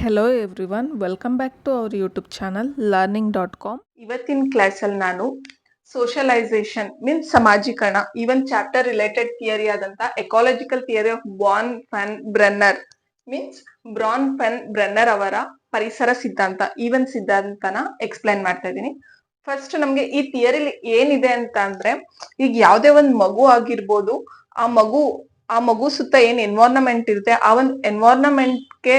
Hello everyone welcome back to our YouTube channel learning dot com ಇವತ್ತಿನ ಕ್ಲಾಸಲ್ಲಿ ನಾನು socialisation means ಸಮಾಜೀಕರಣ even chapter related theory ಆದಂತ ecological theory of Bronfenbrenner means Bronfenbrenner ಅವರ ಪರಿಸರ ಸಿದ್ಧಾಂತ ಈವನ್ ಸಿದ್ಧಾಂತನ ಎಕ್ಸ್ಪ್ಲೈನ್ ಮಾಡ್ತಾ ಇದ್ದೀನಿ. ಫಸ್ಟ್ ನಮ್ಗೆ ಈ ಥಿಯರಿಲಿ ಏನಿದೆ ಅಂತ ಅಂದ್ರೆ, ಈಗ ಯಾವುದೇ ಒಂದು ಮಗು ಆಗಿರ್ಬೋದು, ಆ ಮಗು ಆ ಮಗು ಸುತ್ತ ಏನ್ ಎನ್ವೈರನ್ಮೆಂಟ್ ಇರುತ್ತೆ, ಆ ಒಂದ್ ಎನ್ವೈರನ್ಮೆಂಟ್ಗೆ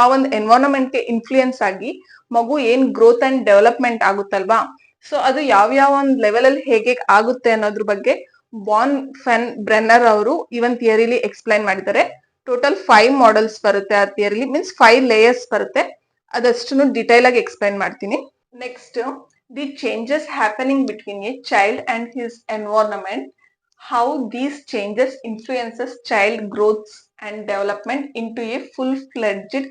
ಆ ಒಂದು ಎನ್ವೈರನ್ಮೆಂಟ್ಗೆ ಇನ್ಫ್ಲೂಯೆನ್ಸ್ ಆಗಿ ಮಗು ಏನ್ ಗ್ರೋತ್ ಅಂಡ್ ಡೆವಲಪ್ಮೆಂಟ್ ಆಗುತ್ತಲ್ವಾ? ಸೊ ಅದು ಯಾವ ಯಾವ ಒಂದು ಲೆವೆಲ್ ಅಲ್ಲಿ ಹೇಗೆ ಆಗುತ್ತೆ ಅನ್ನೋದ್ರ ಬಗ್ಗೆ ಬಾನ್ ಫೆನ್ ಬ್ರೆನ್ನರ್ ಅವರು ಇವನ್ ಥಿಯರಿಲಿ ಎಕ್ಸ್ಪ್ಲೈನ್ ಮಾಡಿದ್ದಾರೆ. ಟೋಟಲ್ ಫೈವ್ ಮಾಡೆಲ್ಸ್ ಬರುತ್ತೆ ಆ ಥಿಯರಿಲಿ ಮೀನ್ಸ್ ಫೈವ್ ಲೇಯರ್ಸ್ ಬರುತ್ತೆ. ಅದಷ್ಟು ಡಿಟೈಲ್ ಆಗಿ ಎಕ್ಸ್ಪ್ಲೈನ್ ಮಾಡ್ತೀನಿ. Next the changes happening between a child and his environment how these changes influences child growths and development into a full fledged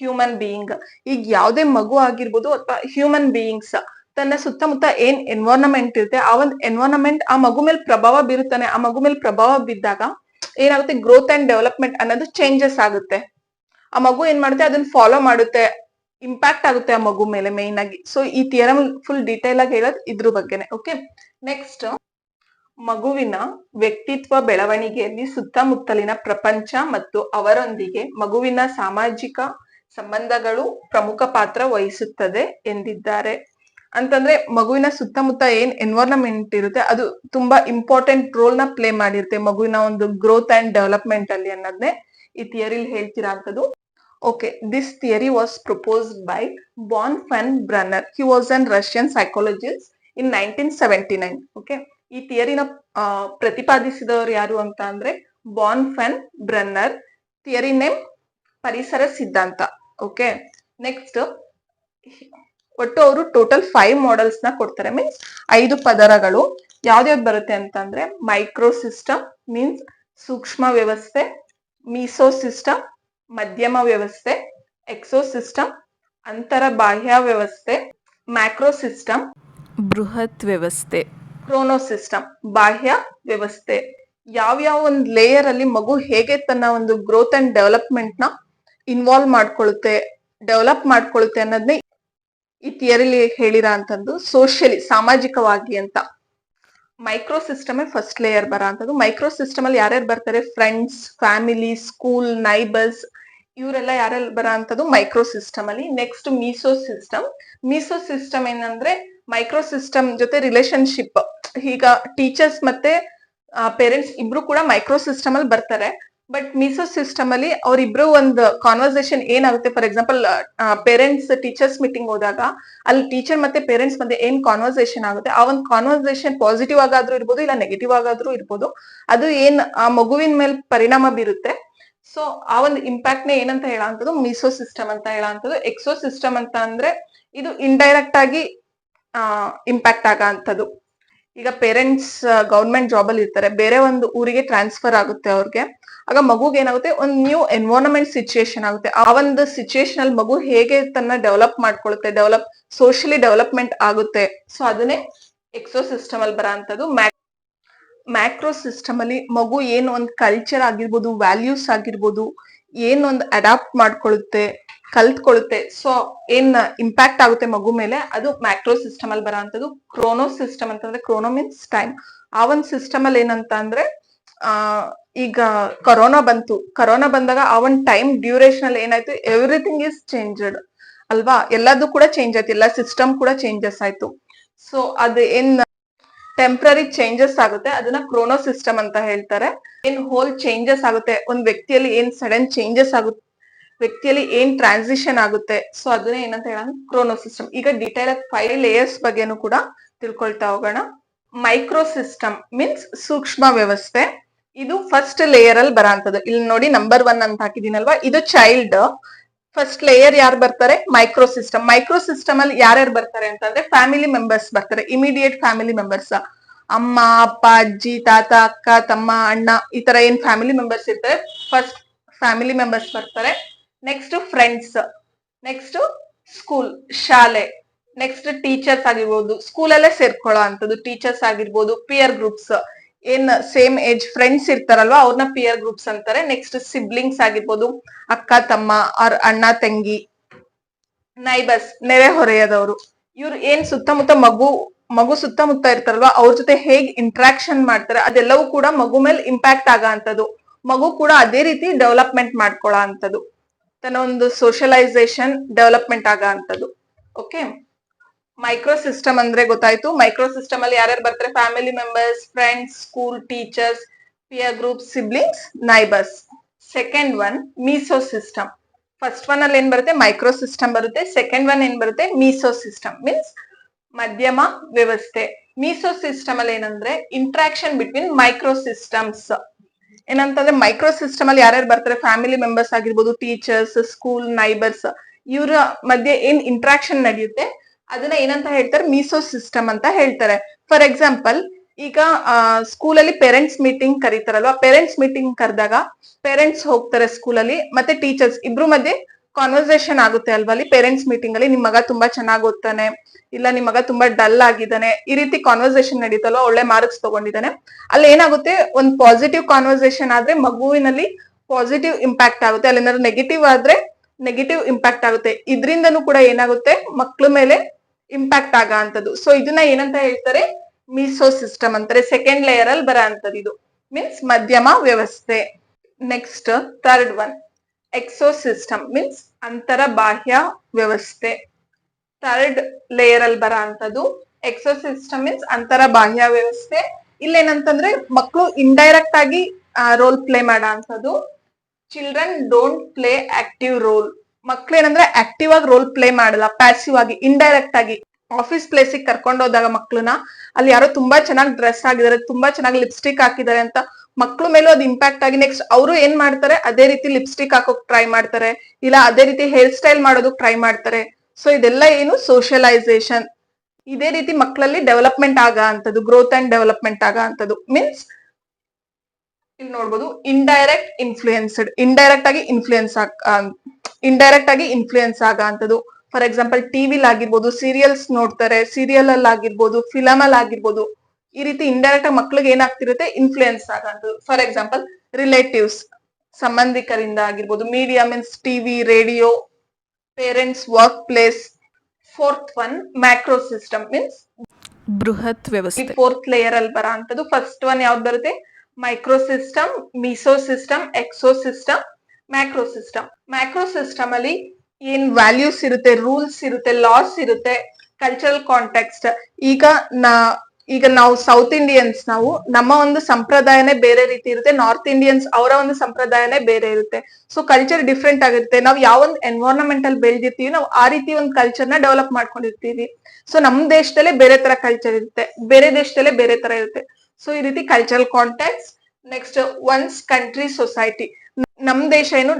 human being ಈಗ ಯಾವುದೇ ಮಗು ಆಗಿರ್ಬೋದು ಅಥವಾ ಹ್ಯೂಮನ್ ಬೀಯಿಂಗ್ಸ್ ತನ್ನ ಸುತ್ತಮುತ್ತ ಏನ್ ಎನ್ವೈರನ್ಮೆಂಟ್ ಇರುತ್ತೆ, ಆ ಒಂದು ಎನ್ವೈರನ್ಮೆಂಟ್ ಆ ಮಗು ಮೇಲೆ ಪ್ರಭಾವ ಬೀರುತ್ತಾನೆ. ಆ ಮಗು ಮೇಲೆ ಪ್ರಭಾವ ಬಿದ್ದಾಗ ಏನಾಗುತ್ತೆ? ಗ್ರೋತ್ ಅಂಡ್ ಡೆವಲಪ್ಮೆಂಟ್ ಅನ್ನೋದು ಚೇಂಜಸ್ ಆಗುತ್ತೆ. ಆ ಮಗು ಏನ್ ಮಾಡುತ್ತೆ? ಅದನ್ನ ಫಾಲೋ ಮಾಡುತ್ತೆ. ಇಂಪ್ಯಾಕ್ಟ್ ಆಗುತ್ತೆ ಆ ಮಗು ಮೇಲೆ ಮೇನ್ ಆಗಿ. ಸೊ ಈ ಥಿಯರಮ್ ಫುಲ್ ಡೀಟೇಲ್ ಆಗಿ ಹೇಳೋದು ಇದ್ರ ಬಗ್ಗೆನೆ. ಓಕೆ ನೆಕ್ಸ್ಟ್ ಮಗುವಿನ ವ್ಯಕ್ತಿತ್ವ ಬೆಳವಣಿಗೆಯಲ್ಲಿ ಸುತ್ತಮುತ್ತಲಿನ ಪ್ರಪಂಚ ಮತ್ತು ಅವರೊಂದಿಗೆ ಮಗುವಿನ ಸಾಮಾಜಿಕ ಸಂಬಂಧಗಳು ಪ್ರಮುಖ ಪಾತ್ರ ವಹಿಸುತ್ತದೆ ಎಂದಿದ್ದಾರೆ. ಅಂತಂದ್ರೆ ಮಗುವಿನ ಸುತ್ತಮುತ್ತ ಏನ್ ಎನ್ವೈರನ್ಮೆಂಟ್ ಇರುತ್ತೆ, ಅದು ತುಂಬಾ ಇಂಪಾರ್ಟೆಂಟ್ ರೋಲ್ನ ಪ್ಲೇ ಮಾಡಿರುತ್ತೆ ಮಗುವಿನ ಒಂದು ಗ್ರೋತ್ ಅಂಡ್ ಡೆವಲಪ್ಮೆಂಟ್ ಅಲ್ಲಿ ಅನ್ನೋದನ್ನೇ ಈ ಥಿಯರಿಲಿ ಹೇಳ್ತೀರಾ ಅಂತದ್ದು. Okay this theory was propose by Bronfenbrenner he was an Russian psychologist in nineteen seventy nine okay ಈ ಥಿಯರಿನ ಪ್ರತಿಪಾದಿಸಿದವರು ಯಾರು ಅಂತ ಅಂದ್ರೆ Bronfenbrenner theory name ಪರಿಸರ ಸಿದ್ಧಾಂತ. ಓಕೆ ನೆಕ್ಸ್ಟ್ ಒಟ್ಟು ಅವರು ಟೋಟಲ್ ಫೈವ್ ಮಾಡೆಲ್ಸ್ನ ಕೊಡ್ತಾರೆ. ಮೀನ್ಸ್ ಐದು ಪದರಗಳು. ಯಾವ್ದ್ಯಾವ್ದು ಬರುತ್ತೆ ಅಂತಂದ್ರೆ ಮೈಕ್ರೋ ಸಿಸ್ಟಮ್ ಮೀನ್ಸ್ ಸೂಕ್ಷ್ಮ ವ್ಯವಸ್ಥೆ ಮೀಸೋ ಸಿಸ್ಟಮ್ ಮಧ್ಯಮ ವ್ಯವಸ್ಥೆ ಎಕ್ಸೋ ಸಿಸ್ಟಮ್ ಅಂತರ ಬಾಹ್ಯ ವ್ಯವಸ್ಥೆ ಮ್ಯಾಕ್ರೋ ಸಿಸ್ಟಮ್ ಬೃಹತ್ ವ್ಯವಸ್ಥೆ. ಕ್ರೋನೋ ಸಿಸ್ಟಮ್ ಬಾಹ್ಯ ವ್ಯವಸ್ಥೆ. ಯಾವ್ಯಾವ ಒಂದು ಲೇಯರ್ ಅಲ್ಲಿ ಮಗು ಹೇಗೆ ತನ್ನ ಒಂದು ಗ್ರೋತ್ ಅಂಡ್ ಡೆವಲಪ್ಮೆಂಟ್ನ ಇನ್ವಾಲ್ವ್ ಮಾಡ್ಕೊಳ್ಳುತ್ತೆ ಡೆವಲಪ್ ಮಾಡ್ಕೊಳ್ಳುತ್ತೆ ಅನ್ನೋದನ್ನೇ ಈ ಥಿಯರಿಲಿ ಹೇಳಿರೋ ಅಂತಂದು ಸೋಷಿಯಲಿ ಸಾಮಾಜಿಕವಾಗಿ ಅಂತ. ಮೈಕ್ರೋ ಸಿಸ್ಟಮ್ ಫಸ್ಟ್ ಲೇಯರ್ ಬರ ಅಂತದ್ದು. ಮೈಕ್ರೋ ಸಿಸ್ಟಮ್ ಅಲ್ಲಿ ಯಾರ್ಯಾರು ಬರ್ತಾರೆ? ಫ್ರೆಂಡ್ಸ್ ಫ್ಯಾಮಿಲಿ ಸ್ಕೂಲ್ ನೈಬರ್ಸ್ ಇವರೆಲ್ಲ ಯಾರೆಲ್ಲ ಬರ ಅಂತದ್ದು ಮೈಕ್ರೋ ಸಿಸ್ಟಮ್ ಅಲ್ಲಿ. Next meso system meso system ಏನಂದ್ರೆ ಮೈಕ್ರೋ ಸಿಸ್ಟಮ್ ಜೊತೆ ರಿಲೇಶನ್ಶಿಪ್ ಈಗ ಟೀಚರ್ಸ್ ಮತ್ತೆ ಪೇರೆಂಟ್ಸ್ ಇಬ್ರು ಕೂಡ ಮೈಕ್ರೋ ಸಿಸ್ಟಮ್ ಅಲ್ಲಿ ಬರ್ತಾರೆ. ಬಟ್ ಮೀಸೋ ಸಿಸ್ಟಮ್ ಅಲ್ಲಿ ಅವರಿಬ್ರು ಒಂದು ಕಾನ್ವರ್ಸೇಷನ್ ಏನಾಗುತ್ತೆ? For example parents teachers meeting ಹೋದಾಗ ಅಲ್ಲಿ ಟೀಚರ್ ಮತ್ತೆ ಪೇರೆಂಟ್ಸ್ ಮಧ್ಯೆ ಏನ್ ಕಾನ್ವರ್ಸೇಷನ್ ಆಗುತ್ತೆ? ಆ ಒಂದು ಕಾನ್ವರ್ಸೇಷನ್ ಪಾಸಿಟಿವ್ ಆಗಾದ್ರೂ ಇರ್ಬೋದು, ಇಲ್ಲ ನೆಗೆಟಿವ್ ಆಗಾದ್ರೂ ಇರ್ಬೋದು. ಅದು ಏನ್, ಆ ಮಗುವಿನ ಮೇಲೆ ಪರಿಣಾಮ ಬೀರುತ್ತೆ. ಸೊ ಆ ಒಂದು ಇಂಪ್ಯಾಕ್ಟ್ ನೇ ಏನಂತ ಹೇಳುವಂಥದ್ದು ಮೀಸೋ ಸಿಸ್ಟಮ್ ಅಂತ ಹೇಳುವಂಥದ್ದು ಎಕ್ಸೋ ಸಿಸ್ಟಮ್ ಅಂತ ಅಂದ್ರೆ ಇದು ಇಂಡೈರೆಕ್ಟ್ ಆಗಿ ಇಂಪ್ಯಾಕ್ಟ್ ಆಗಂತದ್ದು ಈಗ ಪೇರೆಂಟ್ಸ್ ಗೌರ್ಮೆಂಟ್ ಜಾಬ್ ಅಲ್ಲಿ ಇರ್ತಾರೆ, ಬೇರೆ ಒಂದು ಊರಿಗೆ ಟ್ರಾನ್ಸ್ಫರ್ ಆಗುತ್ತೆ ಅವ್ರಿಗೆ. ಆಗ ಮಗುಗೆ ಏನಾಗುತ್ತೆ, ಒಂದು ನ್ಯೂ ಎನ್ವೈರನ್ಮೆಂಟ್ ಸಿಚುಯೇಷನ್ ಆಗುತ್ತೆ. ಆ ಒಂದು ಸಿಚುಯೇಷನ್ ಅಲ್ಲಿ ಮಗು ಹೇಗೆ ತನ್ನ ಡೆವಲಪ್ ಮಾಡ್ಕೊಳುತ್ತೆ ಡೆವಲಪ್ ಸೋಷಿಯಲಿ ಡೆವಲಪ್ಮೆಂಟ್ ಆಗುತ್ತೆ. ಸೊ ಅದನ್ನೇ ಎಕ್ಸೋ ಸಿಸ್ಟಮ್ ಅಲ್ಲಿ ಬರೋಂಥದ್ದು ಮ್ಯಾಕ್ರೋ ಸಿಸ್ಟಮ್ ಅಲ್ಲಿ ಮಗು ಏನ್ ಒಂದ್ ಕಲ್ಚರ್ ಆಗಿರ್ಬೋದು ವ್ಯಾಲ್ಯೂಸ್ ಆಗಿರ್ಬೋದು, ಏನ್ ಒಂದ್ ಅಡಾಪ್ಟ್ ಮಾಡ್ಕೊಳ್ಳುತ್ತೆ ಕಲ್ತ್ಕೊಳ್ಳುತ್ತೆ ಸೊ ಏನ್ ಇಂಪ್ಯಾಕ್ಟ್ ಆಗುತ್ತೆ ಮಗು ಮೇಲೆ? ಅದು ಮ್ಯಾಕ್ರೋ ಸಿಸ್ಟಮ್ ಅಲ್ಲಿ ಬರೋಂಥದ್ದು. ಕ್ರೋನೋ ಸಿಸ್ಟಮ್ ಅಂತಂದ್ರೆ ಕ್ರೋನೋ ಮೀನ್ಸ್ ಟೈಮ್ ಆ ಒಂದ್ ಸಿಸ್ಟಮ್ ಅಲ್ಲಿ ಏನಂತ ಅಂದ್ರೆ, ಆ, ಈಗ ಕೊರೋನಾ ಬಂತು. ಕೊರೋನಾ ಬಂದಾಗ ಆ ಒಂದ್ ಟೈಮ್ ಡ್ಯೂರೇಷನ್ ಅಲ್ಲಿ ಏನಾಯ್ತು? ಎವ್ರಿಥಿಂಗ್ ಇಸ್ ಚೇಂಜಡ್ ಅಲ್ವಾ? ಎಲ್ಲದೂ ಕೂಡ ಚೇಂಜ್ ಆಯ್ತು. ಎಲ್ಲ ಸಿಸ್ಟಮ್ ಕೂಡ ಚೇಂಜಸ್ ಆಯ್ತು. ಸೊ ಅದು ಏನ್ ಟೆಂಪ್ರರಿ ಚೇಂಜಸ್ ಆಗುತ್ತೆ? ಅದನ್ನ ಕ್ರೋನೋ ಸಿಸ್ಟಮ್ ಅಂತ ಹೇಳ್ತಾರೆ. ಏನ್ ಹೋಲ್ ಚೇಂಜಸ್ ಆಗುತ್ತೆ? ಒಂದ್ ವ್ಯಕ್ತಿಯಲ್ಲಿ ಏನ್ ಸಡನ್ ಚೇಂಜಸ್ ಆಗುತ್ತೆ? ವ್ಯಕ್ತಿಯಲ್ಲಿ ಏನ್ ಟ್ರಾನ್ಸಿಷನ್ ಆಗುತ್ತೆ? ಸೊ ಅದನ್ನೇ ಏನಂತ ಹೇಳೋಣ ಕ್ರೋನೋ ಸಿಸ್ಟಮ್ ಈಗ ಡಿಟೈಲ್ ಆಗಿ ಫೈವ್ ಲೇಯರ್ಸ್ ಬಗ್ಗೆನೂ ಕೂಡ ತಿಳ್ಕೊಳ್ತಾ ಹೋಗೋಣ. ಮೈಕ್ರೋ ಸಿಸ್ಟಮ್ ಮೀನ್ಸ್ ಸೂಕ್ಷ್ಮ ವ್ಯವಸ್ಥೆ. ಇದು ಫಸ್ಟ್ ಲೇಯರ್ ಅಲ್ಲಿ ಬರೋಂಥದ್ದು. ಇಲ್ಲಿ ನೋಡಿ ನಂಬರ್ ಒನ್ ಅಂತ ಹಾಕಿದೀನಲ್ವಾ ಇದು ಚೈಲ್ಡ್ ಫಸ್ಟ್ ಲೇಯರ್ ಯಾರು ಬರ್ತಾರೆ? ಮೈಕ್ರೋ ಸಿಸ್ಟಮ್ ಮೈಕ್ರೋ ಸಿಸ್ಟಮ್ ಅಲ್ಲಿ ಯಾರ್ಯಾರು ಬರ್ತಾರೆ ಅಂತಂದ್ರೆ ಫ್ಯಾಮಿಲಿ ಮೆಂಬರ್ಸ್ ಬರ್ತಾರೆ. ಇಮಿಡಿಯೇಟ್ ಫ್ಯಾಮಿಲಿ ಮೆಂಬರ್ಸ್ ಅಮ್ಮ, ಅಪ್ಪ, ಅಜ್ಜಿ, ತಾತ, ಅಕ್ಕ, ತಮ್ಮ, ಅಣ್ಣ ಈ ತರ ಏನ್ ಫ್ಯಾಮಿಲಿ ಮೆಂಬರ್ಸ್ ಇರ್ತಾರೆ? ಫಸ್ಟ್ ಫ್ಯಾಮಿಲಿ ಮೆಂಬರ್ಸ್ ಬರ್ತಾರೆ. ನೆಕ್ಸ್ಟ್ ಫ್ರೆಂಡ್ಸ್ ನೆಕ್ಸ್ಟ್ ಸ್ಕೂಲ್ ಶಾಲೆ. ನೆಕ್ಸ್ಟ್ ಟೀಚರ್ಸ್ ಆಗಿರ್ಬೋದು. ಸ್ಕೂಲಲ್ಲೇ ಸೇರ್ಕೊಳ್ಳೋ ಅಂತದ್ದು ಟೀಚರ್ಸ್ ಆಗಿರ್ಬೋದು ಪಿಯರ್ ಗ್ರೂಪ್ಸ್ ಏನ್ ಸೇಮ್ ಏಜ್ ಫ್ರೆಂಡ್ಸ್ ಇರ್ತಾರಲ್ವಾ ಅವ್ರನ್ನ ಪಿಯರ್ ಗ್ರೂಪ್ಸ್ ಅಂತಾರೆ. ನೆಕ್ಸ್ಟ್ ಸಿಬ್ಲಿಂಗ್ಸ್ ಆಗಿರ್ಬೋದು, ಅಕ್ಕ, ತಮ್ಮ ಅವ್ರ ಅಣ್ಣ, ತಂಗಿ ನೈಬರ್ಸ್ ನೆರೆ ಹೊರೆಯದವರು. ಇವ್ರು ಏನ್ ಸುತ್ತಮುತ್ತ ಮಗು ಮಗು ಸುತ್ತಮುತ್ತ ಇರ್ತಾರಲ್ವಾ, ಅವ್ರ ಜೊತೆ ಹೇಗ್ ಇಂಟ್ರಾಕ್ಷನ್ ಮಾಡ್ತಾರೆ, ಅದೆಲ್ಲವೂ ಕೂಡ ಮಗು ಮೇಲೆ ಇಂಪ್ಯಾಕ್ಟ್ ಆಗ ಅಂತದ್ದು ಮಗು ಕೂಡ ಅದೇ ರೀತಿ ಡೆವಲಪ್ಮೆಂಟ್ ಮಾಡ್ಕೊಳ್ಳೋ ಅಂತದ್ದು ತನ್ನ ಒಂದು ಸೋಷಲೈಸೇಷನ್ ಡೆವಲಪ್ಮೆಂಟ್ ಆಗ ಅಂತದ್ದು. ಓಕೆ ಮೈಕ್ರೋ ಸಿಸ್ಟಮ್ ಅಂದ್ರೆ ಗೊತ್ತಾಯ್ತು. ಮೈಕ್ರೋ ಸಿಸ್ಟಮ್ ಅಲ್ಲಿ ಯಾರ್ಯಾರು ಬರ್ತಾರೆ? Family members friends school teachers peer group siblings neighbours second one mesosystem first one ಅಲ್ಲಿ ಏನ್ ಬರುತ್ತೆ? ಮೈಕ್ರೋ ಸಿಸ್ಟಮ್ ಬರುತ್ತೆ. ಸೆಕೆಂಡ್ ಒನ್ ಏನ್ ಬರುತ್ತೆ? ಮೀಸೋ ಸಿಸ್ಟಮ್ ಮೀನ್ಸ್ ಮಧ್ಯಮ ವ್ಯವಸ್ಥೆ. ಮೀಸೋ ಸಿಸ್ಟಮ್ ಅಲ್ಲಿ ಏನಂದ್ರೆ ಇಂಟ್ರಾಕ್ಷನ್ ಬಿಟ್ವೀನ್ ಮೈಕ್ರೋ ಸಿಸ್ಟಮ್ಸ್ ಏನಂತಂದ್ರೆ ಮೈಕ್ರೋ ಸಿಸ್ಟಮ್ ಅಲ್ಲಿ ಯಾರ್ಯಾರು ಬರ್ತಾರೆ ಫ್ಯಾಮಿಲಿ ಮೆಂಬರ್ಸ್ ಆಗಿರ್ಬೋದು ಟೀಚರ್ಸ್ ಸ್ಕೂಲ್ ನೈಬರ್ಸ್ ಇವರ ಮಧ್ಯೆ ಏನ್ ಇಂಟ್ರಾಕ್ಷನ್ ನಡೆಯುತ್ತೆ, ಅದನ್ನ ಏನಂತ ಹೇಳ್ತಾರೆ ಮೀಸೋ ಸಿಸ್ಟಮ್ ಅಂತ ಹೇಳ್ತಾರೆ. ಫಾರ್ ಎಕ್ಸಾಂಪಲ್ ಈಗ ಸ್ಕೂಲಲ್ಲಿ ಪೇರೆಂಟ್ಸ್ ಮೀಟಿಂಗ್ ಕರೀತಾರಲ್ವಾ ಪೇರೆಂಟ್ಸ್ ಮೀಟಿಂಗ್ ಕರೆದಾಗ ಪೇರೆಂಟ್ಸ್ ಹೋಗ್ತಾರೆ ಸ್ಕೂಲಲ್ಲಿ ಮತ್ತೆ ಟೀಚರ್ಸ್ ಇಬ್ರು ಮಧ್ಯೆ ಕಾನ್ವರ್ಸೇಷನ್ ಆಗುತ್ತೆ ಅಲ್ವಾ? ಅಲ್ಲಿ ಪೇರೆಂಟ್ಸ್ ಮೀಟಿಂಗ್ ಅಲ್ಲಿ ನಿಮ್ ಮಗ ತುಂಬಾ ಚೆನ್ನಾಗಿ ಓದ್ತಾನೆ, ಇಲ್ಲ ನಿಮ್ ಮಗ ತುಂಬಾ ಡಲ್ ಆಗಿದ್ದಾನೆ, ಈ ರೀತಿ ಕಾನ್ವರ್ಸೇಷನ್ ನಡೀತಲ್ವಾ? ಒಳ್ಳೆ ಮಾರ್ಕ್ಸ್ ತಗೊಂಡಿದ್ದಾನೆ. ಅಲ್ಲಿ ಏನಾಗುತ್ತೆ? ಒಂದ್ ಪಾಸಿಟಿವ್ ಕಾನ್ವರ್ಸೇಷನ್ ಆದ್ರೆ ಮಗುವಿನಲ್ಲಿ ಪಾಸಿಟಿವ್ ಇಂಪ್ಯಾಕ್ಟ್ ಆಗುತ್ತೆ. ಅಲ್ಲಿ ಏನಾದ್ರು ನೆಗೆಟಿವ್ ಆದ್ರೆ ನೆಗೆಟಿವ್ ಇಂಪ್ಯಾಕ್ಟ್ ಆಗುತ್ತೆ. ಇದರಿಂದನೂ ಕೂಡ ಏನಾಗುತ್ತೆ? ಮಕ್ಳ ಮೇಲೆ ಇಂಪ್ಯಾಕ್ಟ್ ಆಗ ಅಂತದ್ದು ಸೊ ಇದನ್ನ ಏನಂತ ಹೇಳ್ತಾರೆ? ಮೀಸೋ ಸಿಸ್ಟಮ್ ಅಂತಾರೆ. ಸೆಕೆಂಡ್ ಲೇಯರ್ ಅಲ್ಲಿ ಬರೋ ಅಂತದ್ದು ಇದು. ಮೀನ್ಸ್ ಮಧ್ಯಮ ವ್ಯವಸ್ಥೆ. Next third one exosystem means ಅಂತರ ಬಾಹ್ಯ ವ್ಯವಸ್ಥೆ. ಥರ್ಡ್ ಲೇಯರ್ ಅಲ್ಲಿ ಬರ ಅಂತದ್ದು ಎಕ್ಸೋ ಸಿಸ್ಟಮ್ ಮೀನ್ಸ್ ಅಂತರ ಬಾಹ್ಯ ವ್ಯವಸ್ಥೆ. ಇಲ್ಲೇನಂತಂದ್ರೆ ಮಕ್ಕಳು ಇಂಡೈರೆಕ್ಟ್ ಆಗಿ ರೋಲ್ ಪ್ಲೇ ಮಾಡೋ ಅಂತದ್ದು children don't play active role ಮಕ್ಳು ಏನಂದ್ರೆ ಆಕ್ಟಿವ್ ಆಗಿ ರೋಲ್ ಪ್ಲೇ ಮಾಡಲ್ಲ ಪ್ಯಾಸಿವ್ ಆಗಿ ಇಂಡೈರೆಕ್ಟ್ ಆಗಿ. ಆಫೀಸ್ ಪ್ಲೇಸಿಗೆ ಕರ್ಕೊಂಡು ಹೋದಾಗ ಮಕ್ಳನ್ನ, ಅಲ್ಲಿ ಯಾರೋ ತುಂಬಾ ಚೆನ್ನಾಗಿ ಡ್ರೆಸ್ ಆಗಿದ್ದಾರೆ, ತುಂಬಾ ಚೆನ್ನಾಗಿ ಲಿಪ್ಸ್ಟಿಕ್ ಹಾಕಿದ್ದಾರೆ ಅಂತ ಮಕ್ಳ ಮೇಲೂ ಅದು ಇಂಪ್ಯಾಕ್ಟ್ ಆಗಿ ನೆಕ್ಸ್ಟ್ ಅವರು ಏನ್ ಮಾಡ್ತಾರೆ? ಅದೇ ರೀತಿ ಲಿಪ್ಸ್ಟಿಕ್ ಹಾಕೋಕ್ ಟ್ರೈ ಮಾಡ್ತಾರೆ. ಇಲ್ಲ, ಅದೇ ರೀತಿ ಹೇರ್ ಸ್ಟೈಲ್ ಮಾಡೋದಕ್ ಟ್ರೈ ಮಾಡ್ತಾರೆ. ಸೊ ಇದೆಲ್ಲ ಏನು ಸೋಷಿಯಲೈಸೇಷನ್ ಇದೇ ರೀತಿ ಮಕ್ಕಳಲ್ಲಿ ಡೆವಲಪ್ಮೆಂಟ್ ಆಗ ಅಂತದ್ದು ಗ್ರೋತ್ ಅಂಡ್ ಡೆವಲಪ್ಮೆಂಟ್ ಆಗ ಅಂತದ್ದು. ಮೀನ್ಸ್ ಇಲ್ಲಿ ನೋಡ್ಬೋದು ಇಂಡೈರೆಕ್ಟ್ ಇನ್ಫ್ಲೂಯೆನ್ಸ್ಡ್ ಇಂಡೈರೆಕ್ಟ್ ಆಗಿ ಇನ್ಫ್ಲೂಯೆನ್ಸ್ ಇಂಡೈರೆಕ್ಟ್ ಆಗಿ ಇನ್ಫ್ಲೂಯೆನ್ಸ್ ಆಗ ಅಂತದ್ದು. ಫಾರ್ ಎಕ್ಸಾಂಪಲ್ ಟಿವಿಲ್ ಆಗಿರ್ಬೋದು ಸೀರಿಯಲ್ಸ್ ನೋಡ್ತಾರೆ. ಸೀರಿಯಲ್ ಅಲ್ಲಿ ಆಗಿರ್ಬೋದು ಫಿಲಮ್ ಅಲ್ಲಿ ಆಗಿರ್ಬೋದು ಈ ರೀತಿ ಇಂಡೈರೆಕ್ಟ್ ಆಗಿ ಮಕ್ಳಿಗೆ ಏನಾಗ್ತಿರುತ್ತೆ? ಇನ್ಫ್ಲೂಯೆನ್ಸ್ ಆಗೋದು ಫಾರ್ ಎಕ್ಸಾಂಪಲ್ ರಿಲೇಟಿವ್ಸ್ ಸಂಬಂಧಿಕರಿಂದ ಆಗಿರ್ಬೋದು media means TV radio parents workplace fourth one macrosystem means ಬೃಹತ್ ವ್ಯವಸ್ಥೆ. ಫೋರ್ತ್ ಲೇಯರ್ ಅಲ್ಲಿ ಬರ ಅಂತದ್ದು ಫಸ್ಟ್ ಒನ್ ಯಾವ್ದು ಬರುತ್ತೆ? Microsystem mesosystem exosystem macrosystem macrosystem ಅಲ್ಲಿ ಏನ್ ವ್ಯಾಲ್ಯೂಸ್ ಇರುತ್ತೆ? ರೂಲ್ಸ್ ಇರುತ್ತೆ? ಲಾಸ್ ಇರುತ್ತೆ? ಕಲ್ಚರಲ್ ಕಾಂಟೆಕ್ಸ್ಟ್ ಈಗ ನಾ ಈಗ ನಾವು ಸೌತ್ ಇಂಡಿಯನ್ಸ್ ನಾವು ನಮ್ಮ ಒಂದು ಸಂಪ್ರದಾಯನೇ ಬೇರೆ ರೀತಿ ಇರುತ್ತೆ. ನಾರ್ತ್ ಇಂಡಿಯನ್ಸ್ ಅವರ ಒಂದು ಸಂಪ್ರದಾಯನೇ ಬೇರೆ ಇರುತ್ತೆ. ಸೊ ಕಲ್ಚರ್ ಡಿಫ್ರೆಂಟ್ ಆಗಿರುತ್ತೆ. ನಾವು ಯಾವ ಒಂದು ಎನ್ವೈರನ್ಮೆಂಟ್ ಅಲ್ಲಿ ಬೆಳೆದಿರ್ತೀವಿ, ನಾವು ಆ ರೀತಿ ಒಂದು ಕಲ್ಚರ್ನ ಡೆವಲಪ್ ಮಾಡ್ಕೊಂಡಿರ್ತೀವಿ. ಸೊ ನಮ್ ದೇಶದಲ್ಲೇ ಬೇರೆ ತರ ಕಲ್ಚರ್ ಇರುತ್ತೆ. ಬೇರೆ ದೇಶದಲ್ಲೇ ಬೇರೆ ತರ ಇರುತ್ತೆ. ಸೊ ಈ ರೀತಿ cultural contacts next ones country society ನಮ್ ದೇಶ ಏನು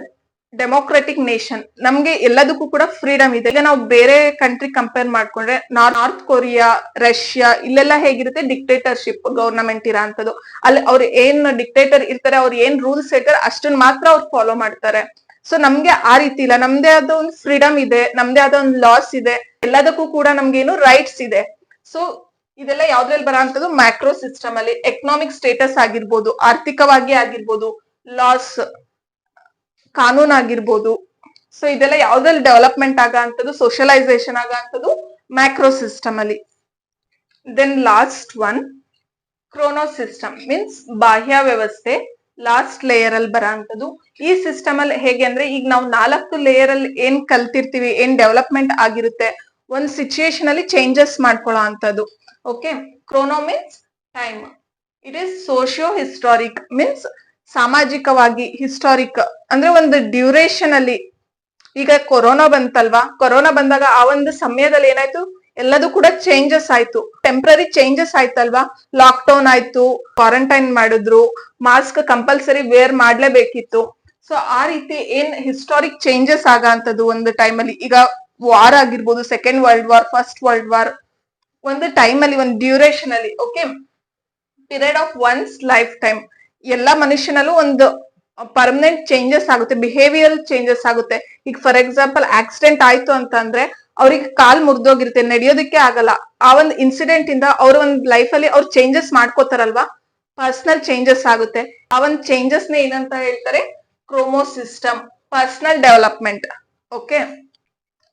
ಡೆಮೋಕ್ರೆಟಿಕ್ ನೇಷನ್ ನಮ್ಗೆ ಎಲ್ಲದಕ್ಕೂ ಕೂಡ ಫ್ರೀಡಮ್ ಇದೆ. ಈಗ ನಾವು ಬೇರೆ ಕಂಟ್ರಿ ಕಂಪೇರ್ ಮಾಡ್ಕೊಂಡ್ರೆ ನಾರ್ತ್ ಕೊರಿಯಾ ರಷ್ಯಾ ಇಲ್ಲೆಲ್ಲ ಹೇಗಿರುತ್ತೆ? ಡಿಕ್ಟೇಟರ್ಶಿಪ್ ಗವರ್ನಮೆಂಟ್ ಇರೋ ಅಂತದ್ದು ಅಲ್ಲಿ ಅವ್ರು ಏನ್ ಡಿಕ್ಟೇಟರ್ ಇರ್ತಾರೆ, ಅವ್ರು ಏನ್ ರೂಲ್ಸ್ ಹೇಳ್ತಾರೆ ಅಷ್ಟನ್ನ ಮಾತ್ರ ಅವ್ರು ಫಾಲೋ ಮಾಡ್ತಾರೆ. ಸೊ ನಮ್ಗೆ ಆ ರೀತಿ ಇಲ್ಲ. ನಮ್ದೇ ಆದ ಒಂದು ಫ್ರೀಡಮ್ ಇದೆ, ನಮ್ದೇ ಆದ ಒಂದು ಲಾಸ್ ಇದೆ. ಎಲ್ಲದಕ್ಕೂ ಕೂಡ ನಮ್ಗೇನು ರೈಟ್ಸ್ ಇದೆ. ಸೊ ಇದೆಲ್ಲ ಯಾವ್ದ್ರಲ್ಲಿ ಬರೋಂಥದ್ದು? ಮ್ಯಾಕ್ರೋ ಸಿಸ್ಟಮ್ ಅಲ್ಲಿ ಎಕನಾಮಿಕ್ ಸ್ಟೇಟಸ್ ಆಗಿರ್ಬೋದು, ಆರ್ಥಿಕವಾಗಿ ಆಗಿರ್ಬೋದು ಲಾಸ್ ಕಾನೂನ್ ಆಗಿರ್ಬೋದು. ಸೊ ಇದೆಲ್ಲ ಯಾವ್ದ್ರಲ್ಲಿ ಡೆವಲಪ್ಮೆಂಟ್ ಆಗ ಅಂತದ್ದು ಸೋಷಲೈಸೇಷನ್ ಆಗ ಅಂತದ್ದು ಮ್ಯಾಕ್ರೋ ಸಿಸ್ಟಮ್ ಅಲ್ಲಿ. Then last one chronosystem means ಬಾಹ್ಯ ವ್ಯವಸ್ಥೆ ಲಾಸ್ಟ್ ಲೇಯರ್ ಅಲ್ಲಿ ಬರೋ ಅಂತದ್ದು. ಈ ಸಿಸ್ಟಮ್ ಅಲ್ಲಿ ಹೇಗೆ ಅಂದ್ರೆ, ಈಗ ನಾವು ನಾಲ್ಕು ಲೇಯರ್ ಅಲ್ಲಿ ಏನ್ ಕಲ್ತಿರ್ತೀವಿ, ಏನ್ ಡೆವಲಪ್ಮೆಂಟ್ ಆಗಿರುತ್ತೆ, ಒಂದ್ ಸಿಚುಯೇಷನ್ ಅಲ್ಲಿ ಚೇಂಜಸ್ ಮಾಡ್ಕೊಳ್ಳೋ ಅಂತದ್ದು. Okay chrono means time it is socio historic means ಸಾಮಾಜಿಕವಾಗಿ ಹಿಸ್ಟಾರಿಕ್ ಅಂದ್ರೆ ಒಂದು ಡ್ಯೂರೇಷನ್ ಅಲ್ಲಿ ಈಗ ಕೊರೋನಾ ಬಂತಲ್ವಾ? ಕೊರೋನಾ ಬಂದಾಗ ಆ ಒಂದು ಸಮಯದಲ್ಲಿ ಏನಾಯ್ತು? ಎಲ್ಲದೂ ಕೂಡ ಚೇಂಜಸ್ ಆಯ್ತು. ಟೆಂಪ್ರರಿ ಚೇಂಜಸ್ ಆಯ್ತಲ್ವಾ? ಲಾಕ್ ಡೌನ್ ಆಯ್ತು ಕ್ವಾರಂಟೈನ್ ಮಾಡಿದ್ರು ಮಾಸ್ಕ್ ಕಂಪಲ್ಸರಿ ವೇರ್ ಮಾಡ್ಲೇಬೇಕಿತ್ತು. ಸೊ ಆ ರೀತಿ ಏನ್ ಹಿಸ್ಟಾರಿಕ್ ಚೇಂಜಸ್ ಆಗ ಅಂತದ್ದು ಒಂದು ಟೈಮಲ್ಲಿ ಈಗ ವಾರ್ ಆಗಿರ್ಬೋದು second world war first world war ಒಂದು ಟೈಮ್ ಅಲ್ಲಿ, ಒಂದು ಡ್ಯೂರೇಷನ್ ಅಲ್ಲಿ okay period of one's lifetime ಎಲ್ಲ ಮನುಷ್ಯನಲ್ಲೂ ಒಂದು ಪರ್ಮನೆಂಟ್ ಚೇಂಜಸ್ ಆಗುತ್ತೆ ಬಿಹೇವಿಯರ್ ಚೇಂಜಸ್ ಆಗುತ್ತೆ. ಈಗ ಫಾರ್ ಎಕ್ಸಾಂಪಲ್ ಆಕ್ಸಿಡೆಂಟ್ ಆಯ್ತು ಅಂತ ಅಂದ್ರೆ ಅವ್ರಿಗೆ ಕಾಲ್ ಮುರಿದೋಗಿರುತ್ತೆ ನಡೆಯೋದಕ್ಕೆ ಆಗಲ್ಲ. ಆ ಒಂದು ಇನ್ಸಿಡೆಂಟ್ ಇಂದ ಅವ್ರ ಒಂದು ಲೈಫ್ ಅಲ್ಲಿ ಅವ್ರು ಚೇಂಜಸ್ ಮಾಡ್ಕೋತಾರಲ್ವಾ? ಪರ್ಸನಲ್ ಚೇಂಜಸ್ ಆಗುತ್ತೆ. ಆ ಒಂದು ಚೇಂಜಸ್ ನೇ ಏನಂತ ಹೇಳ್ತಾರೆ? Chronosystem personal development okay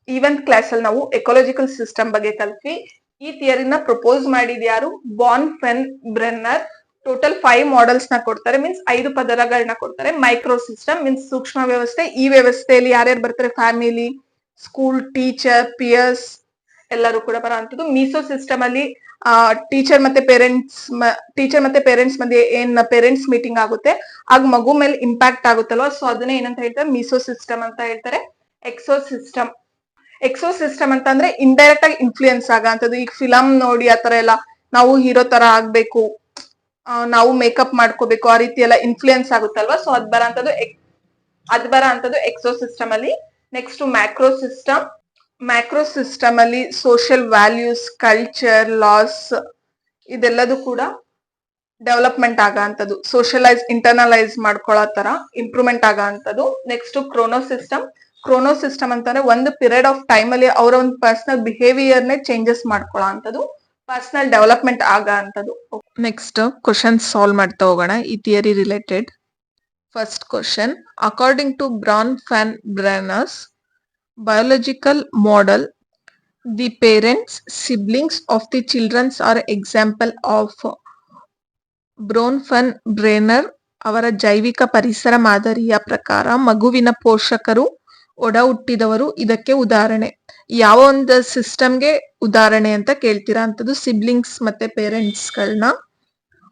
even class ಅಲ್ಲಿ ನಾವು ಎಕೋಲಾಜಿಕಲ್ ಸಿಸ್ಟಮ್ ಬಗ್ಗೆ ಕಲ್ತ್ವಿ. ಈ ಥಿಯರಿನ ಪ್ರಪೋಸ್ ಮಾಡಿದ್ಯಾರು Bronfenbrenner total five ಮಾಡೆಲ್ಸ್ನ ಕೊಡ್ತಾರೆ. ಮೀನ್ಸ್ ಐದು ಪದರಗಳನ್ನ ಕೊಡ್ತಾರೆ. ಮೈಕ್ರೋ ಸಿಸ್ಟಮ್ ಮೀನ್ಸ್ ಸೂಕ್ಷ್ಮ ವ್ಯವಸ್ಥೆ. ಈ ವ್ಯವಸ್ಥೆಯಲ್ಲಿ ಯಾರ್ಯಾರು ಬರ್ತಾರೆ? ಫ್ಯಾಮಿಲಿ ಸ್ಕೂಲ್ ಟೀಚರ್ ಪಿಯರ್ಸ್ ಎಲ್ಲರೂ ಕೂಡ ಬರುವಂತದ್ದು ಮೀಸೋ ಸಿಸ್ಟಮ್ ಅಲ್ಲಿ ಟೀಚರ್ ಮತ್ತೆ ಪೇರೆಂಟ್ಸ್ ಟೀಚರ್ ಮತ್ತೆ ಪೇರೆಂಟ್ಸ್ ಮಧ್ಯೆ ಏನ್ ಪೇರೆಂಟ್ಸ್ ಮೀಟಿಂಗ್ ಆಗುತ್ತೆ? ಆಗ ಮಗು ಮೇಲೆ ಇಂಪ್ಯಾಕ್ಟ್ ಆಗುತ್ತಲ್ವಾ? ಸೊ ಅದನ್ನ ಏನಂತ ಹೇಳ್ತಾರೆ? ಮೀಸೋ ಸಿಸ್ಟಮ್ ಅಂತ ಹೇಳ್ತಾರೆ. ಎಕ್ಸೋ ಸಿಸ್ಟಮ್ ಎಕ್ಸೋ ಸಿಸ್ಟಮ್ ಅಂತ ಅಂದ್ರೆ ಇಂಡೈರೆಕ್ಟ್ ಆಗಿ ಇನ್ಫ್ಲೂಯೆನ್ಸ್ ಆಗಂತದ್ದು ಈಗ ಫಿಲಮ್ ನೋಡಿ ಆತರ ಎಲ್ಲ, ನಾವು ಹೀರೋ ತರ ಆಗ್ಬೇಕು. ನಾವು ಮೇಕಪ್ ಮಾಡ್ಕೋಬೇಕು, ಆ ರೀತಿ ಎಲ್ಲ ಇನ್ಫ್ಲೂಯೆನ್ಸ್ ಆಗುತ್ತಲ್ವಾ? ಸೊ ಅದ್ ಬರೋಂಥದ್ದು ಅದ್ ಬರೋ ಅಂತದ್ದು ಎಕ್ಸೋ ಸಿಸ್ಟಮ್ ಅಲ್ಲಿ. Next macro system macro system ಅಲ್ಲಿ ಸೋಷಿಯಲ್ ವ್ಯಾಲ್ಯೂಸ್ ಕಲ್ಚರ್ ಲಾಸ್ ಇದೆಲ್ಲದೂ ಕೂಡ ಡೆವಲಪ್ಮೆಂಟ್ ಆಗಂತದ್ದು. ಸೋಷಿಯಲೈಸ್ ಇಂಟರ್ನಲೈಸ್ ಮಾಡ್ಕೊಳ್ಳೋ ತರ ಇಂಪ್ರೂವ್ಮೆಂಟ್ ಆಗಂತದ್ದು. ನೆಕ್ಸ್ಟ್ ಕ್ರೋನೋ ಸಿಸ್ಟಮ್ ಕ್ರೋನೋ ಸಿಸ್ಟಮ್ ಅಂತಂದ್ರೆ ಒಂದು ಪೀರಿಯಡ್ ಆಫ್ ಟೈಮ್ ಅಲ್ಲಿ ಅವರ ಒಂದು ಪರ್ಸನಲ್ ಬಿಹೇವಿಯರ್ ನೇ ಚೇಂಜಸ್ ಮಾಡ್ಕೊಳ್ಳೋ ಅಂತದ್ದು ಪರ್ಸನಲ್ ಡೆವಲಪ್ಮೆಂಟ್ ಆಗ ಅಂತದ್ದು ನೆಕ್ಸ್ಟ್ ಕ್ವಶನ್ ಸಾಲ್ವ್ ಮಾಡ್ತಾ ಹೋಗೋಣ. ಈ theory related first question according to Bronfenbrenner's biological model the parents siblings of the childrens are example of Bronfenbrenner ಅವರ ಜೈವಿಕ ಪರಿಸರ ಮಾದರಿಯ ಪ್ರಕಾರ ಮಗುವಿನ ಪೋಷಕರು ಒಡ ಹುಟ್ಟಿದವರು ಇದಕ್ಕೆ ಉದಾಹರಣೆ. ಯಾವ ಒಂದು ಸಿಸ್ಟಮ್ಗೆ ಉದಾಹರಣೆ ಅಂತ ಕೇಳ್ತೀರಾ? ಅಂತದ್ದು ಸಿಬ್ಲಿಂಗ್ಸ್ ಮತ್ತೆ ಪೇರೆಂಟ್ಸ್ಗಳನ್ನ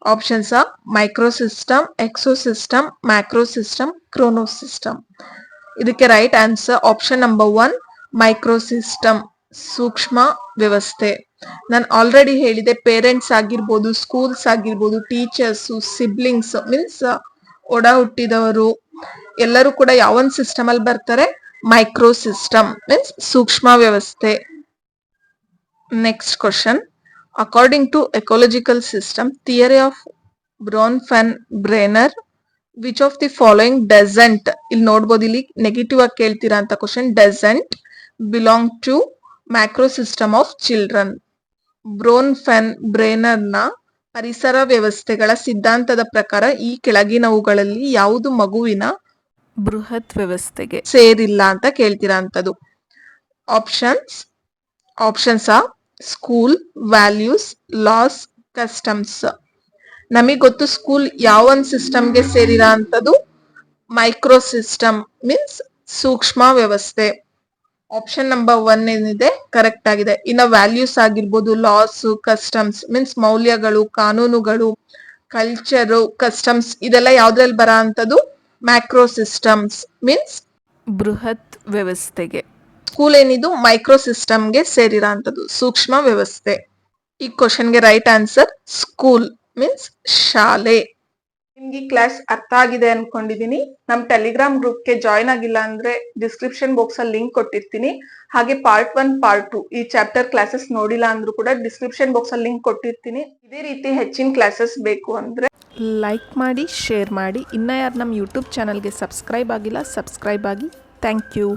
ಆಪ್ಷನ್ಸ್ ಆ. Micro system Exo system macro system ಕ್ರೋನೋ system ಇದಕ್ಕೆ right answer option number one microsystem ಸೂಕ್ಷ್ಮ ವ್ಯವಸ್ಥೆ. ನಾನು ಆಲ್ರೆಡಿ ಹೇಳಿದೆ ಪೇರೆಂಟ್ಸ್ ಆಗಿರ್ಬೋದು ಸ್ಕೂಲ್ಸ್ ಆಗಿರ್ಬೋದು ಟೀಚರ್ಸ್ ಸಿಬ್ಲಿಂಗ್ಸ್ ಮೀನ್ಸ್ ಒಡ ಹುಟ್ಟಿದವರು ಎಲ್ಲರೂ ಕೂಡ ಯಾವೊಂದು ಸಿಸ್ಟಮ್ ಅಲ್ಲಿ ಬರ್ತಾರೆ? ಮೈಕ್ರೋ ಸಿಸ್ಟಮ್ ಮೀನ್ಸ್ ಸೂಕ್ಷ್ಮ ವ್ಯವಸ್ಥೆ next question according to ecological system theory of Bronfenbrenner which of the following doesn't ಇಲ್ಲಿ ನೋಡ್ಬೋದು ಇಲ್ಲಿ ನೆಗೆಟಿವ್ ಆಗಿ ಕೇಳ್ತೀರಾ ಅಂತ question doesn't belong to macrosystem of children ಬ್ರೋನ್ ಫ್ಯಾನ್ ಬ್ರೇನರ್ನ ಪರಿಸರ ವ್ಯವಸ್ಥೆಗಳ ಸಿದ್ಧಾಂತದ ಪ್ರಕಾರ ಈ ಕೆಳಗಿನವುಗಳಲ್ಲಿ ಯಾವುದು ಮಗುವಿನ ಬೃಹತ್ ವ್ಯವಸ್ಥೆಗೆ. ಸೇರಿಲ್ಲ ಅಂತ ಕೇಳ್ತೀರಾ ಅಂತದ್ದು ಆಪ್ಷನ್ಸ್ ಆಪ್ಷನ್ಸ್ ಆ ಸ್ಕೂಲ್ ವ್ಯಾಲ್ಯೂಸ್ ಲಾಸ್ ಕಸ್ಟಮ್ಸ್ ನಮಗೆ ಗೊತ್ತು ಸ್ಕೂಲ್ ಯಾವ ಒಂದು ಸಿಸ್ಟಮ್ಗೆ ಸೇರಿರೋ ಅಂತದ್ದು ಮೈಕ್ರೋ ಸಿಸ್ಟಮ್ ಮೀನ್ಸ್ ಸೂಕ್ಷ್ಮ ವ್ಯವಸ್ಥೆ. ಆಪ್ಷನ್ ನಂಬರ್ ಒನ್ ಏನಿದೆ? ಕರೆಕ್ಟ್ ಆಗಿದೆ. ಇನ್ನ ವ್ಯಾಲ್ಯೂಸ್ ಆಗಿರ್ಬೋದು ಲಾಸ್ ಕಸ್ಟಮ್ಸ್ ಮೀನ್ಸ್ ಮೌಲ್ಯಗಳು, ಕಾನೂನುಗಳು ಕಲ್ಚರು ಕಸ್ಟಮ್ಸ್ ಇದೆಲ್ಲ ಯಾವ್ದ್ರಲ್ಲಿ ಬರ ಅಂತದ್ದು ಮ್ಯಾಕ್ರೋ ಸಿಸ್ಟಮ್ಸ್ ಮೀನ್ಸ್ ಬೃಹತ್ ವ್ಯವಸ್ಥೆಗೆ. ಸ್ಕೂಲ್ ಏನಿದು ಮೈಕ್ರೋ ಸಿಸ್ಟಮ್ಗೆ ಸೇರಿರೋ ಅಂತದ್ದು ಸೂಕ್ಷ್ಮ ವ್ಯವಸ್ಥೆ. ಈ ಕ್ವಶನ್ಗೆ ರೈಟ್ ಆನ್ಸರ್ ಸ್ಕೂಲ್ ಮೀನ್ಸ್ ಶಾಲೆ. ನಿಮ್ಗೆ ಕ್ಲಾಸ್ ಅರ್ಥ ಆಗಿದೆ ಅನ್ಕೊಂಡಿದೀನಿ. ನಮ್ ಟೆಲಿಗ್ರಾಮ್ ಗ್ರೂಪ್ಗೆ ಜಾಯ್ನ್ ಆಗಿಲ್ಲ ಅಂದ್ರೆ ಡಿಸ್ಕ್ರಿಪ್ಷನ್ ಬಾಕ್ಸ್ ಅಲ್ಲಿ ಲಿಂಕ್ ಕೊಟ್ಟಿರ್ತೀನಿ. ಹಾಗೆ ಪಾರ್ಟ್ ಒನ್ ಪಾರ್ಟ್ ಟು ಈ ಚಾಪ್ಟರ್ ಕ್ಲಾಸಸ್ ನೋಡಿಲ್ಲ ಅಂದ್ರೂ ಕೂಡ ಡಿಸ್ಕ್ರಿಪ್ಷನ್ ಬಾಕ್ಸ್ ಅಲ್ಲಿ ಲಿಂಕ್ ಕೊಟ್ಟಿರ್ತೀನಿ. ಇದೇ ರೀತಿ ಹೆಚ್ಚಿನ ಕ್ಲಾಸಸ್ ಬೇಕು ಅಂದ್ರೆ ಲೈಕ್ ಮಾಡಿ ಶೇರ್ ಮಾಡಿ. ಇನ್ನೂ ಯಾರು ನಮ್ಮ ಯೂಟ್ಯೂಬ್ ಚಾನಲ್ಗೆ ಸಬ್ಸ್ಕ್ರೈಬ್ ಆಗಿಲ್ಲ ಸಬ್ಸ್ಕ್ರೈಬ್ ಆಗಿ. Thank you